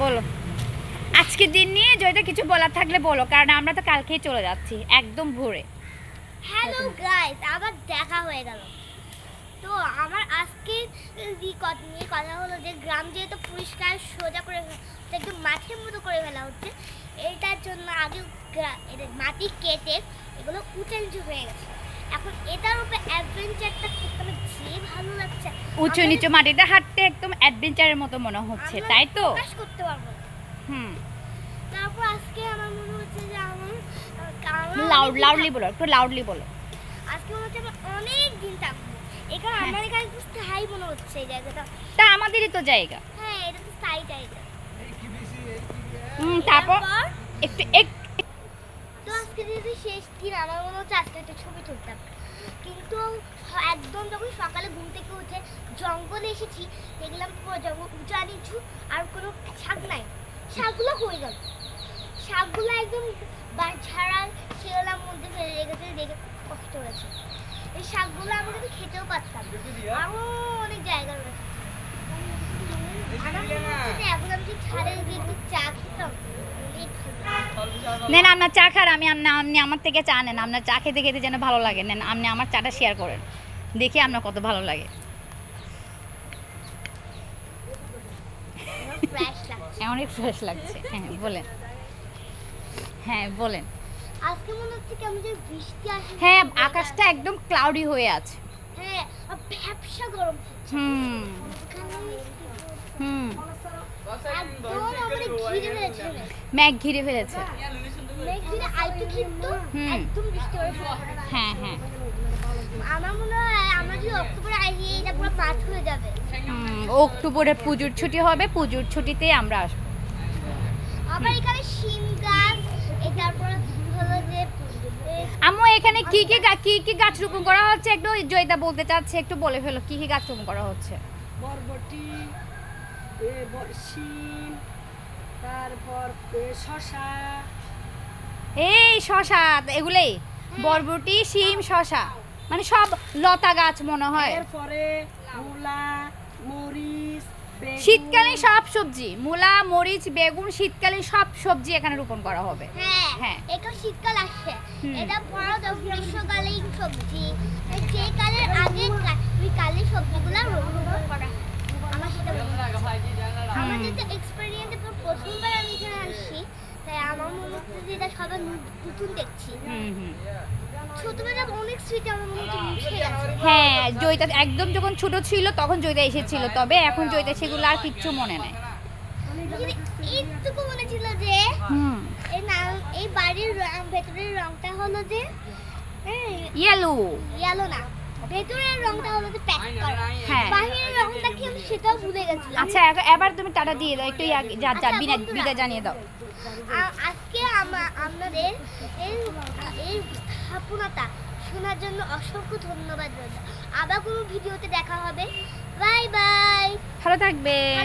বলো। আজকের দিন নিয়ে জয়টা কিছু বলার থাকলে বলো, কারণ আমরা তো কালকেই চলে যাচ্ছি, একদম ভোরে। হ্যালো গাইস আবার দেখা হয়ে গেল। তো আমার আজকে নিয়ে কথা হলো যে, গ্রাম যেহেতু পরিষ্কার, সোজা করে একদম মাঠের মতো করে ফেলা হচ্ছে, এইটার জন্য আগে মাটি কেটে এগুলো উঁচু হয়ে গেছে। এখন এটার উপরে অ্যাডভেঞ্চারটা করতে আমার যে ভালো উঁচু নিচু মাটিতে হাঁটতে একদম অ্যাডভেঞ্চারের মতো মনে হচ্ছে তাই তো? প্রকাশ করতে পারব। হুম। তারপর আজকে আমার মনে হচ্ছে যে আমার আমার লাউড লাউডলি বলো একটু লাউডলি বলো। আজকে মনে হচ্ছে অনেক দিন থাকব। এখানে হ্যাঁ। আমার এখানে একটু স্থায়ী মনে হচ্ছে এই জায়গাটা। তা আমাদেরই তো জায়গা। হ্যাঁ এটা তো স্থায়ী জায়গা। হুম তারপর? একটু এক- তো আজকে যেহেতু শেষ দিন আমার মনে হচ্ছে আজকে একটা ছবি তুলতাম। একদম যখন সকালে ঘুম থেকে উঠে জঙ্গলে এসেছি দেখলাম পুরো জঙ্গল উঁচা নিচু আর কোনো শাক নাই। শাকগুলো হয়ে গেল। শাকগুলো একদম বা- ছাড়া মধ্যে ফেলে রেখেছে দেখে খুব কষ্ট হয়েছে। এই শাকগুলো আমরা কিন্তু খেতেও পারতাম আরও অনেক জায়গা রয়েছে। আমার হচ্ছে যে এখন আমি ছাড়ে গিয়ে একটু চা খেতাম অনেক নেন আপনার চা খার আমি আপনি আপনি আমার থেকে চা নেন আপনার চা খেতে খেতে যেন ভালো লাগে। নেন আপনি আমার চাটা শেয়ার করেন। দেখি আপনার কত ভালো লাগে। আমার অনেক ফ্রেশ লাগছে। হ্যাঁ বলেন। হ্যাঁ বলেন। আজকে মনে হচ্ছে কেমন বৃষ্টি আসে হ্যাঁ আকাশটা একদম ক্লাউডি হয়ে আছে। হ্যাঁ ভ্যাপসা গরম হুম। হুম। ম্যাগ ঘিরে ফেলেছে। একদম বৃষ্টি। হ্যাঁ হ্যাঁ। আমার মনে হয় আমরা যদি অক্টোবরে আসি এটা পুরো মাঠ হয়ে যাবে। অক্টোবরে পুজোর ছুটি হবে পুজোর ছুটিতে আমরা আসব। আবার এখানে শিম গাছ তারপর হলো যে আম্মু এখানে কি কি কি কি গাছ রোপণ করা হচ্ছে? একটু জয়িতা বলতে চাচ্ছে একটু বলে ফেলো কি কি গাছ রোপণ করা হচ্ছে? বরবটি শিম তারপর শশা এই শশা এগুলোই? বরবটি শিম শশা। মানে সব লতা গাছ মনে হয়। এরপরে মূলা মরিচ শীতকালীন সব সবজি মূলা মরিচ বেগুন শীতকালীন সব সবজি এখানে রোপণ করা হবে। হ্যাঁ হ্যাঁ। এটা শীতকাল আসছে। এটা তো গ্রীষ্মকালীন সবজি সেই কালের আগে ওই কালের সবজিগুলো রোপণ করা আমার সেটা হুম। যেটা এক্সপেরিয়েন্স প্রথমবার আমি এখানে আসছি তাই আমার হচ্ছে যে এটা সবাই নতুন দেখছি। হুম অনেক স্মৃতি আমার মনে হ্যাঁ জয়িতা একদম যখন ছোট ছিল তখন জয়িতা এসেছিল। তবে এখন জয়িতা সেগুলো আর কিচ্ছু মনে নেই। এইটুকু মনে ছিল যে এই নাম এই বাড়ির ভেতরের রংটা হলো যে ইয়েলো ইয়েলো না। ভেতরের রংটা হলো যে প্যাক করা। হ্যাঁ। বাহিরের রংটা কি আমি সেটাও ভুলে গেছিলাম। আচ্ছা এবার তুমি টাটা দিয়ে দাও একটু যা যা আচ্ছা, বিনা বিদায় জানিয়ে দাও। আজকে আমা- আপনাদের এই স্থাপনাটা শোনার জন্য অসংখ্য ধন্যবাদ আবার কোনো ভিডিওতে দেখা হবে। Bye bye. ভালো থাকবে